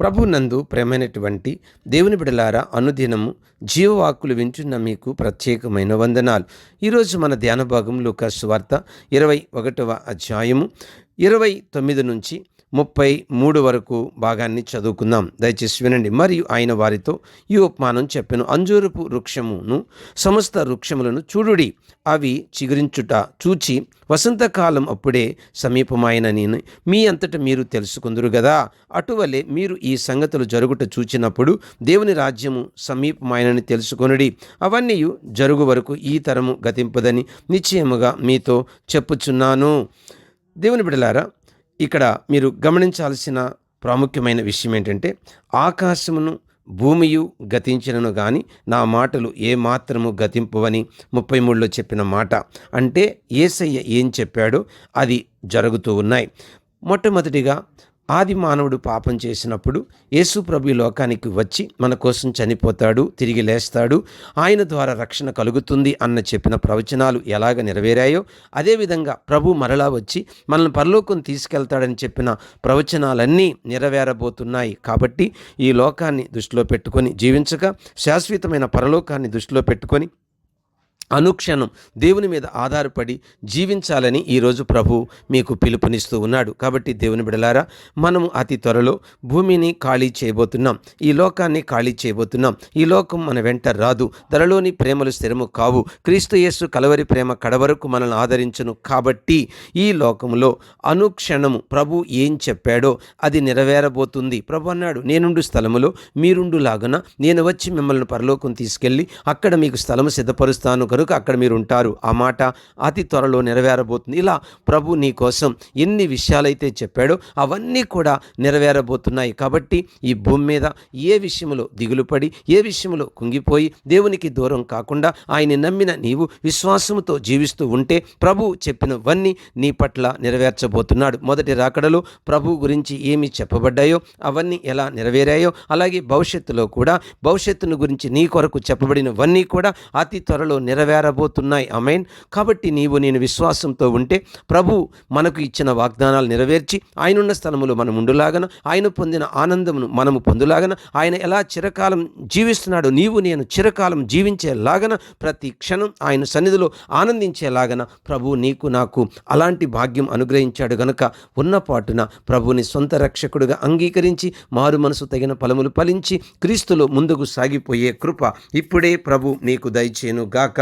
ప్రభు నందు ప్రేమైనటువంటి దేవుని బిడలారా అనుదినము జీవవాక్కులు వింటున్న మీకు ప్రత్యేకమైన వందనాలు. ఈరోజు మన ధ్యాన భాగం లూకాసు వార్త ఇరవై ఒకటవ అధ్యాయము ఇరవై తొమ్మిది నుంచి ముప్పై మూడు వరకు భాగాన్ని చదువుకుందాం. దయచేసి వినండి. మరియు ఆయన వారితో ఈ ఉపమానం చెప్పెను. అంజూరపు వృక్షమును సమస్త వృక్షములను చూడుడి. అవి చిగురించుట చూచి వసంతకాలం అప్పుడే సమీపమాయనని మీ అంతట మీరు తెలుసుకుందరు కదా అటువలే మీరు ఈ సంగతులు జరుగుట చూచినప్పుడు దేవుని రాజ్యము సమీపమాయనని తెలుసుకొనుడి. అవన్నీ జరుగు వరకు ఈ తరము గతింపదని నిశ్చయముగా మీతో చెప్పుచున్నాను. దేవుని బిడలారా ఇక్కడ మీరు గమనించాల్సిన ప్రాముఖ్యమైన విషయం ఏంటంటే ఆకాశమును భూమియు గతించినను కానీ నా మాటలు ఏ మాత్రము గతింపవని ముప్పై మూడులో చెప్పిన మాట. అంటే ఏసయ్య ఏం చెప్పాడో అది జరుగుతూ ఉన్నాయి. మొట్టమొదటిగా ఆది మానవుడు పాపం చేసినప్పుడు యేసు ప్రభు లోకానికి వచ్చి మన కోసం చనిపోతాడు తిరిగి లేస్తాడు ఆయన ద్వారా రక్షణ కలుగుతుంది అన్న చెప్పిన ప్రవచనాలు ఎలాగ నెరవేరాయో అదేవిధంగా ప్రభు మరలా వచ్చి మనల్ని పరలోకం తీసుకెళ్తాడని చెప్పిన ప్రవచనాలన్నీ నెరవేరబోతున్నాయి. కాబట్టి ఈ లోకాన్ని దృష్టిలో పెట్టుకొని జీవించగా శాశ్వతమైన పరలోకాన్ని దృష్టిలో పెట్టుకొని అనుక్షణం దేవుని మీద ఆధారపడి జీవించాలని ఈరోజు ప్రభు మీకు పిలుపునిస్తూ ఉన్నాడు. కాబట్టి దేవుని బిడలారా మనము అతి త్వరలో భూమిని ఖాళీ చేయబోతున్నాం. ఈ లోకాన్ని ఖాళీ చేయబోతున్నాం. ఈ లోకం మన వెంట రాదు. ధరలోని ప్రేమలు స్థిరము కావు. క్రీస్తు యేసు కలవరి ప్రేమ కడవరకు మనల్ని ఆదరించను. కాబట్టి ఈ లోకంలో అనుక్షణము ప్రభు ఏం చెప్పాడో అది నెరవేరబోతుంది. ప్రభు అన్నాడు నేనుండు స్థలములో మీరుండు లాగున నేను వచ్చి మిమ్మల్ని పరలోకం తీసుకెళ్ళి అక్కడ మీకు స్థలము సిద్ధపరుస్తాను. కనుక అక్కడ మీరు ఉంటారు ఆ మాట అతి త్వరలో నెరవేరబోతుంది. ఇలా ప్రభు నీ కోసం ఎన్ని విషయాలైతే చెప్పాడో అవన్నీ కూడా నెరవేరబోతున్నాయి. కాబట్టి ఈ భూమి మీద ఏ విషయంలో దిగులు పడి ఏ విషయంలో కుంగిపోయి దేవునికి దూరం కాకుండా ఆయన నమ్మిన నీవు విశ్వాసంతో జీవిస్తూ ఉంటే ప్రభు చెప్పినవన్నీ నీ పట్ల నెరవేర్చబోతున్నాడు. మొదటి రాకడలో ప్రభు గురించి ఏమి చెప్పబడ్డాయో అవన్నీ ఎలా నెరవేరాయో అలాగే భవిష్యత్తులో కూడా భవిష్యత్తును గురించి నీ కొరకు చెప్పబడినవన్నీ కూడా అతి త్వరలో నెరవేర నెరవేరబోతున్నాయి. అమైన్ కాబట్టి నీవు నేను విశ్వాసంతో ఉంటే ప్రభు మనకు ఇచ్చిన వాగ్దానాలు నెరవేర్చి ఆయనున్న స్థలములో మనం ఉండులాగన ఆయన పొందిన ఆనందమును మనము పొందులాగన ఆయన ఎలా చిరకాలం జీవిస్తున్నాడో నీవు నేను చిరకాలం జీవించేలాగన ప్రతి క్షణం ఆయన సన్నిధిలో ఆనందించేలాగన ప్రభు నీకు నాకు అలాంటి భాగ్యం అనుగ్రహించాడు గనుక ఉన్నపాటున ప్రభుని సొంత రక్షకుడుగా అంగీకరించి మారు మనసు తగిన ఫలములు ఫలించి క్రీస్తులో ముందుకు సాగిపోయే కృప ఇప్పుడే ప్రభు నీకు దయచేను గాక